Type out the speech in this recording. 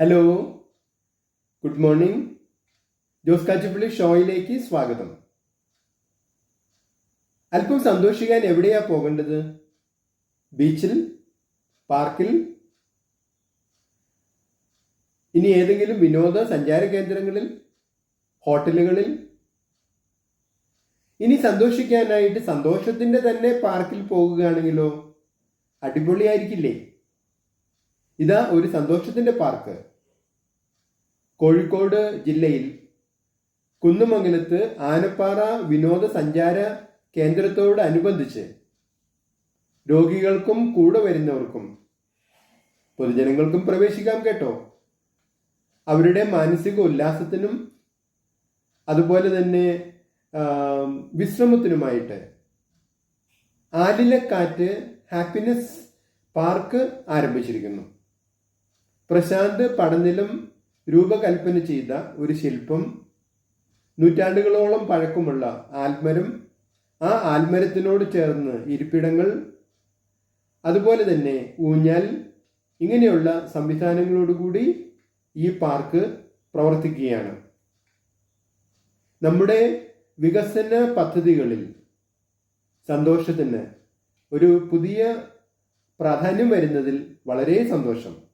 Hello good morning Jose Kachippally ഷോയിലേക്ക് സ്വാഗതം. അല്പം സന്തോഷിക്കാൻ എവിടെയാ പോകേണ്ടത്? ബീച്ചിൽ? പാർക്കിൽ? ഇനി ഏതെങ്കിലും വിനോദ സഞ്ചാര കേന്ദ്രങ്ങളിൽ? ഹോട്ടലുകളിൽ? ഇനി സന്തോഷിക്കാനായിട്ട് സന്തോഷത്തിന്റെ തന്നെ പാർക്കിൽ പോകുകയാണെങ്കിലോ? അടിപൊളിയായിരിക്കില്ലേ? ഇതാ ഒരു സന്തോഷത്തിന്റെ പാർക്ക്. കോഴിക്കോട് ജില്ലയിൽ കുന്നുമംഗലത്ത് ആനപ്പാറ വിനോദസഞ്ചാര കേന്ദ്രത്തോടനുബന്ധിച്ച് രോഗികൾക്കും കൂടെ വരുന്നവർക്കും പൊതുജനങ്ങൾക്കും പ്രവേശിക്കാം കേട്ടോ. അവരുടെ മാനസിക ഉല്ലാസത്തിനും അതുപോലെ തന്നെ വിശ്രമത്തിനുമായിട്ട് ആലിലക്കാറ്റ് ഹാപ്പിനെസ് പാർക്ക് ആരംഭിച്ചിരിക്കുന്നു. പ്രശാന്ത് പടനിലം രൂപകൽപ്പന ചെയ്ത ഒരു ശില്പം. നൂറ്റാണ്ടുകളോളം പഴക്കമുള്ള ആൽമരം. ആ ആൽമരത്തിനോട് ചേർന്ന് ഇരിപ്പിടങ്ങൾ. അതുപോലെ തന്നെ ഊഞ്ഞാൽ. ഇങ്ങനെയുള്ള സംവിധാനങ്ങളോടുകൂടി ഈ പാർക്ക് പ്രവർത്തിക്കുകയാണ്. നമ്മുടെ വികസന പദ്ധതികളിൽ സന്തോഷത്തിന് ഒരു പുതിയ പ്രാധാന്യം വരുന്നതിൽ വളരെ സന്തോഷം.